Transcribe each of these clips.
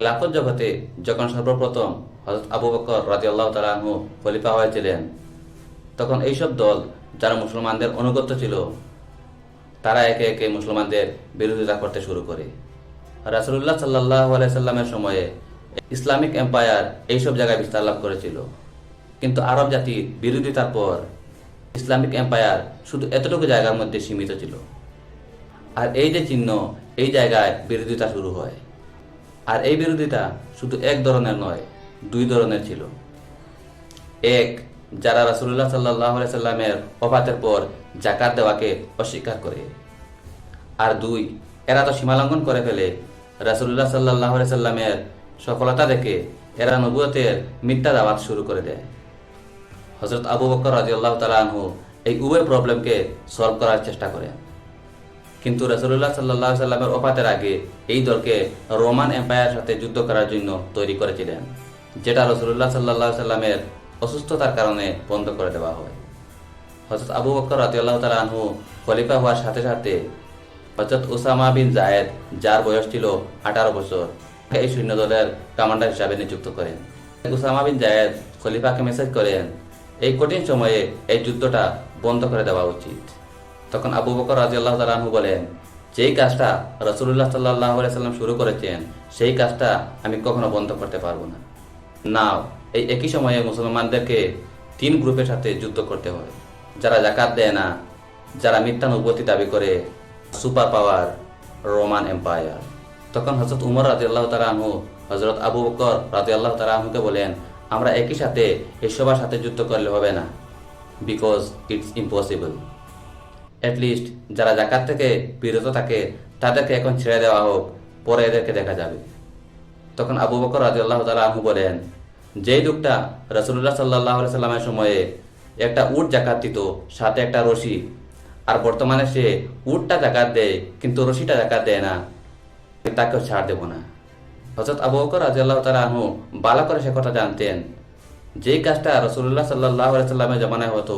খেলাফত জগতে যখন সর্বপ্রথম হজরত আবু বকর রাজি আল্লাহ তালাহু খলিফা হয়েছিলেন, তখন এইসব দল যারা মুসলমানদের অনুগত ছিল, তারা একে একে মুসলমানদের বিরোধিতা করতে শুরু করে। রাসুল্লাহ সাল্লাহ আলাইসাল্লামের সময়ে ইসলামিক এম্পায়ার এইসব জায়গায় বিস্তার লাভ করেছিল। কিন্তু আরব জাতির বিরোধিতার পর ইসলামিক এম্পায়ার শুধু এতটুকু জায়গার মধ্যে সীমিত ছিল। আর এই যে চিহ্ন, এই জায়গায় বিরোধিতা শুরু হয়। আর এই বিরোধিতা শুধু এক ধরনের নয়, দুই ধরনের ছিল। এক, যারা রাসুল্লাহ সাল্লাহ সাল্লামের অফাতের পর জাকাত দেওয়াকে অস্বীকার করে। আর দুই, এরা তো সীমালঙ্ঘন করে ফেলে রাসুল্লাহ সাল্লাহ সাল্লামের সফলতা দেখে এরা নবুয়তের মিথ্যা দাওয়াত শুরু করে দেয়। হজরত আবু বকর রাজি আল্লাহ তালু এই উভয় প্রবলেমকে সলভ করার চেষ্টা করেন কিন্তু রসুল্লাহ সাল্লাহ সাল্লামের ওফাতের আগে এই দলকে রোমান এম্পায়ার সাথে যুদ্ধ করার জন্য তৈরি করেছিলেন, যেটা রসুল্লাহ সাল্লাহ সাল্লামের অসুস্থতার কারণে বন্ধ করে দেওয়া হয়। হজরত আবু বকর রাজি আল্লাহ তালু খলিফা হওয়ার সাথে সাথে হজরত ওসামা বিন জায়েদ যার বয়স ছিল আঠারো বছর এই সৈন্যদলের কমান্ডার হিসাবে নিযুক্ত করেন। ওসামা বিন জায়েদ খলিফাকে মেসেজ করেন, এই কঠিন সময়ে এই যুদ্ধটা বন্ধ করে দেওয়া উচিত। তখন আবু বকর রাজি আল্লাহ তালু বলেন, যেই কাজটা রসুল্লাহ সাল্লাহ সাল্লাম শুরু করেছেন, সেই কাজটা আমি কখনো বন্ধ করতে পারব না। নাও, এই একই সময়ে মুসলমানদেরকে তিন গ্রুপের সাথে যুদ্ধ করতে হয় যারা জাকাত দেয় না, যারা মিথ্যানুভূতি দাবি করে, সুপার পাওয়ার, রোমান এম্পায়ার। তখন হজরত উমর রাজি আল্লাহ তালাহু হজরত আবু বকর রাজি আল্লাহ তালাহুকে বলেন, আমরা একই সাথে এই সবার সাথে যুদ্ধ করলে হবে না বিকজ ইটস ইম্পসিবল অ্যাটলিস্ট যারা জাকাত থেকে বিরত থাকে, তাদেরকে এখন ছেড়ে দেওয়া হোক, পরে এদেরকে দেখা যাবে। তখন আবু বকর রাজি আল্লাহ তালাহু বলেন, যেই লোকটা রসুল্লাহ সাল্লাহ সাল্লামের সময়ে একটা উট জাকাত দিত, সাথে একটা রশি, আর বর্তমানে সে উটটা জাকাত দেয়, কিন্তু রশিটা জাকাত দেয় না তাকেও ছাড় দেব না। হজরত আবু বকর রাজি আল্লাহ তালাহু বালা করে সে কথা জানতেন, যেই কাজটা রসুল্লাহ সাল্লাহ সাল্লামের জমানায় হতো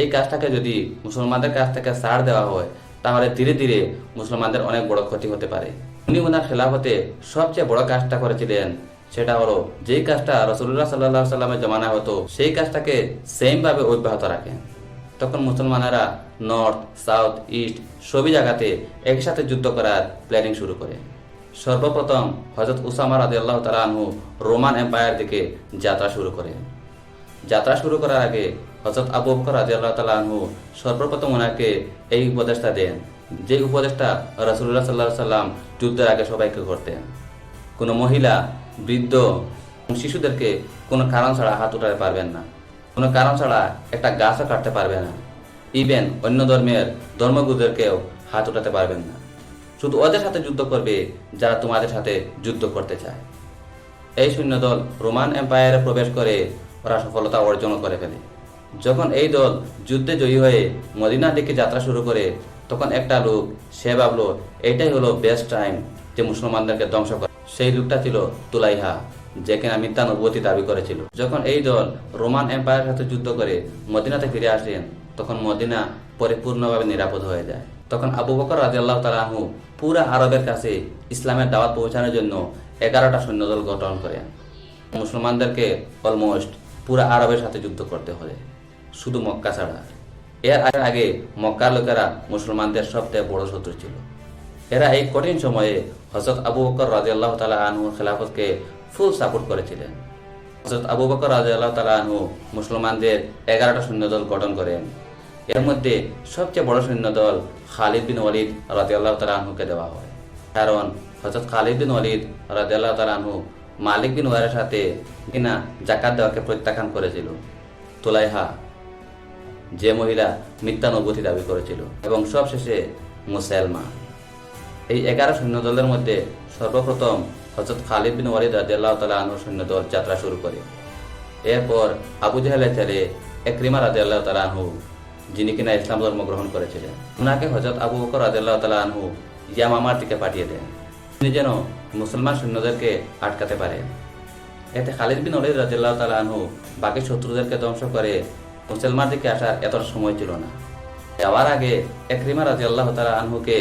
এই কাজটাকে যদি মুসলমানদের কাছ থেকে ছাড় দেওয়া হয়, তাহলে ধীরে ধীরে মুসলমানদের অনেক বড় ক্ষতি হতে পারে। উনি ওনার খেলাফতে সবচেয়ে বড় কাজটা করেছিলেন, সেটা হলো যেই কাজটা রসুল্লাহ সাল্লাহ সাল্লামের জমানায় হতো, সেই কাজটাকে সেম ভাবে অব্যাহত রাখেন। তখন মুসলমানেরা নর্থ, সাউথ, ইস্ট সবই জায়গাতে একসাথে যুদ্ধ করার প্ল্যানিং শুরু করে। সর্বপ্রথম হজরত উসামা রাজি আল্লাহ তালু রোমান এম্পায়ার দিকে যাত্রা শুরু করেন যাত্রা শুরু করার আগে হজরত আবু বকর রাজি আল্লাহ তালু সর্বপ্রথম ওনাকে এই উপদেশটা দেন, যে উপদেশটা রসুল্লাহ সাল্লাহ সাল্লাম যুদ্ধের আগে সবাইকে করতেন। কোনো মহিলা, বৃদ্ধ শিশুদেরকে কোনো কারণ ছাড়া হাত উঠাতে পারবেন না। কোনো কারণ ছাড়া একটা গাছও কাটতে পারবে না। ইভেন অন্য ধর্মের ধর্মগুরুদেরকেও হাত উঠাতে পারবেন না। শুধু ওদের সাথে যুদ্ধ করবে যারা তোমাদের সাথে যুদ্ধ করতে চায়। এই সৈন্যদল রোমান এম্পায়ারে প্রবেশ করে ওরা সফলতা অর্জন করে ফেলে। যখন এই দল যুদ্ধে জয়ী হয়ে মদিনার দিকে যাত্রা শুরু করে, তখন একটা লোক, সে ভাবলো এটাই হলো বেস্ট টাইম যে মুসলমানদেরকে ধ্বংস করে। সেই লোকটা ছিল তুলাইহা, যে কিনা মিথ্যা নবতী দাবি করেছিল। যখন এই দল রোমান এম্পায়ারের সাথে যুদ্ধ করে মদিনাতে ফিরে আসেন, তখন মদিনা পরিপূর্ণভাবে নিরাপদ হয়ে যায়। তখন আবু বকর রাজি আল্লাহ তালাহু পুরা আরবের কাছে ইসলামের দাওয়াত পৌঁছানোর জন্য এগারোটা সৈন্যদল গঠন করেন। মুসলমানদেরকে অলমোস্ট পুরা আরবের সাথে যুদ্ধ করতে হয় শুধু মক্কা ছাড়া। এর আগে মক্কার লোকেরা মুসলমানদের সবচেয়ে বড় শত্রু ছিল। এরা এই কঠিন সময়ে হজরত আবু বকর রাজি আল্লাহ তালা আনহুর খেলাফতকে ফুল সাপোর্ট করেছিলেন। হজরত আবু বকর রাজি আল্লাহ তালা আনহু মুসলমানদের এগারোটা সৈন্যদল গঠন করেন। এর মধ্যে সবচেয়ে বড় সৈন্যদল খালিদ বিন ওয়ালিদ রাজি আল্লাহ তালা আনহুকে দেওয়া হয়। কারণ হজরত খালিদ বিন ওয়ালিদ রাজি আল্লাহ তালা আনহু মালিক বিন ওয়ারের সাথে কিনা জাকাত দেওয়াকে প্রত্যাখ্যান করেছিল। তোলাইহা, যে মহিলা মিথ্যানুভূতি দাবি করেছিল এবং সবশেষে মুসলমান এই এগারো সৈন্যদলের মধ্যে সর্বপ্রথম হজরত খালিদ বিন ওয়ালিদ রাজিয়াল্লাহ তালা আনহু সৈন্যদল যাত্রা শুরু করে। এরপর আবু জাহেলের ছেলে একরিমা রাজিয়াল্লাহ তালা আনহু, যিনি কিনা ইসলাম ধর্ম গ্রহণ করেছিলেন ওনাকে হজরত আবু বকর রাজিয়াল্লাহ তালা আনহু ইয়ামামার দিকে পাঠিয়ে দেন। তিনি যেন মুসলমান সৈন্যদেরকে আটকাতে পারে। এতে খালিদ বিন ওলিদ রাজিয়াল্লাহ তালা আনহু বাকি শত্রুদেরকে ধ্বংস করে মুসলমান দিকে আসার এত সময় ছিল না। যাওয়ার আগে একরিমা রাজি আল্লাহ তালা আনহুকে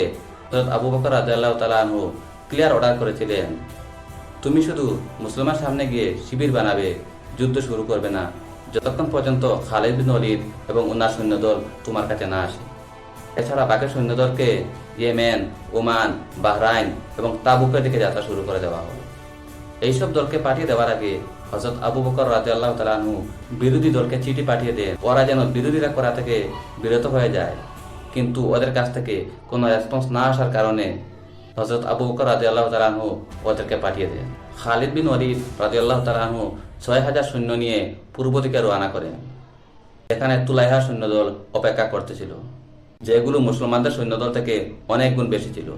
আবু বকর রাজি আল্লাহ তালা আনহু ক্লিয়ার অর্ডার করেছিলেন, তুমি শুধু মুসলমান সামনে গিয়ে শিবির বানাবে, যুদ্ধ শুরু করবে না, যতক্ষণ পর্যন্ত খালিদ বিন ওয়ালিদ এবং ওনার সৈন্যদল তোমার কাছে না আসে। এছাড়া বাকি সৈন্যদলকে ইয়েমেন, ওমান, বাহরাইন এবং তাবুকের দিকে যাত্রা শুরু করে দেওয়া হলো। এইসব দলকে পাঠিয়ে দেওয়ার আগে হজরত আবু বকর রাজি আল্লাহ তালাহু বিরোধী দলকে চিঠি পাঠিয়ে দেন, ওরা যেন বিরোধীরা করা থেকে বিরত হয়ে যায়। কিন্তু ওদের কাছ থেকে কোনো রেসপন্স না আসার কারণে হজরত আবু বকর রাজি আল্লাহ তালাহু ওদেরকে পাঠিয়ে দেন। খালিদ বিন ওয়ালিদ রাজি আল্লাহ ছয় হাজার সৈন্য নিয়ে পূর্ব দিকে রওনা করেন। এখানে তুলাইহা সৈন্যদল অপেক্ষা করতেছিল। যেগুলো মুসলমানদের সৈন্যদল থেকে অনেক গুণ বেশি ছিল।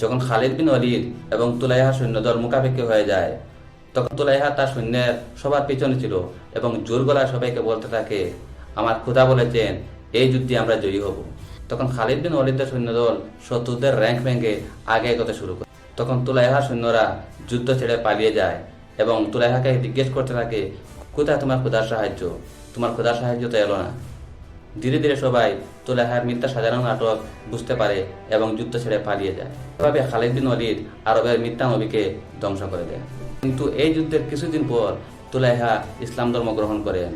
যখন খালিদ বিন ওয়ালিদ এবং তুলাইহা সৈন্যদল মুখাপেক্ষি হয়ে যায়, তখন তুলাইহা তার সৈন্যের সবার পিছনে ছিল এবং জোর গলায় সবাইকে বলতে থাকে, আমার খুদা বলেছেন, এই যুদ্ধে আমরা জয়ী হব। তখন খালিদ বিন ওয়ালিদের সৈন্যদল শত্রুদের র্যাঙ্ক ভেঙে আগে এগোতে শুরু করে। তখন তুলাইহার সৈন্যরা যুদ্ধ ছেড়ে পালিয়ে যায় এবং তুলাইহাকে জিজ্ঞেস করতে থাকে কোথায় তোমার খুদার সাহায্য? তোমার খুদার সাহায্য তো এলো না। ধীরে ধীরে সবাই তুলাহার মিথ্যা সাজানো নাটক বুঝতে পারে এবং যুদ্ধ ছেড়ে পালিয়ে যায়। এভাবে খালিদ বিন ওয়ালিদ আরবের মিথ্যা নবীকে ধ্বংস করে দেয়। কিন্তু এই যুদ্ধের কিছুদিন পর তুলাইহা ইসলাম ধর্ম গ্রহণ করেন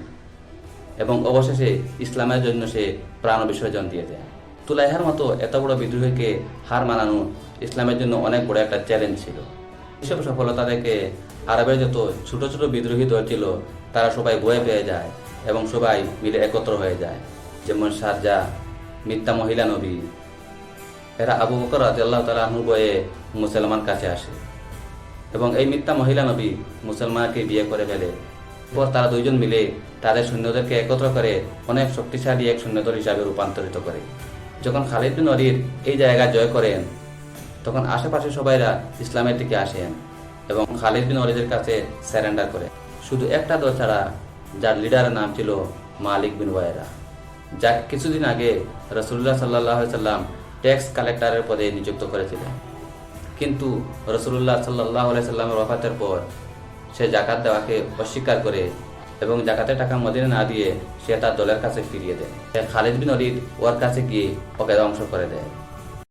এবং অবশেষে ইসলামের জন্য সে প্রাণ বিসর্জন দিয়ে দেয়। তুলাইহার মতো এত বড় বিদ্রোহীকে হার মানানো ইসলামের জন্য অনেক বড় একটা চ্যালেঞ্জ ছিল। এসব সফলতা দেখে আরবের যত ছোট ছোট বিদ্রোহী দল ছিল, তারা সবাই ভয় পেয়ে যায় এবং সবাই মিলে একত্র হয়ে যায়। যেমন সারজা মিথ্যা মহিলা নবী। এরা আবু বকর রাজিয়াল্লাহ তালাহুর বয়ে মুসলমান কাছে আসে। এবং এই মিথ্যা মহিলা নবী মুসলমানকে বিয়ে করে ফেলে। পর তারা দুইজন মিলে তাদের সৈন্যদেরকে একত্র করে অনেক শক্তিশালী এক সৈন্যদল হিসাবে রূপান্তরিত করে। যখন খালিদ বিন ওয়ালিদ এই জায়গা জয় করেন, তখন আশেপাশে সবাইরা ইসলামের দিকে আসেন এবং খালিদ বিন ওয়ালিদের কাছে স্যারেন্ডার করে। শুধু একটা দল ছাড়া, যার লিডারের নাম ছিল মালিক বিন ওয়াইরা। যাকে কিছুদিন আগে রসুল্লাহ সাল্লাহ সাল্লাম ট্যাক্স কালেক্টরের পদে নিযুক্ত করেছিলেন। কিন্তু রসুল্লাহ সাল্লাহ সাল্লামের অফাতের পর সে জাকাত দেওয়াকে অস্বীকার করে এবং জাকাতের টাকা মদিনে না দিয়ে সে তার দলের কাছে ফিরিয়ে দেয়। সে খালিদ বিন অলিদ ওর কাছে গিয়ে ওকে অংশ করে দেয়।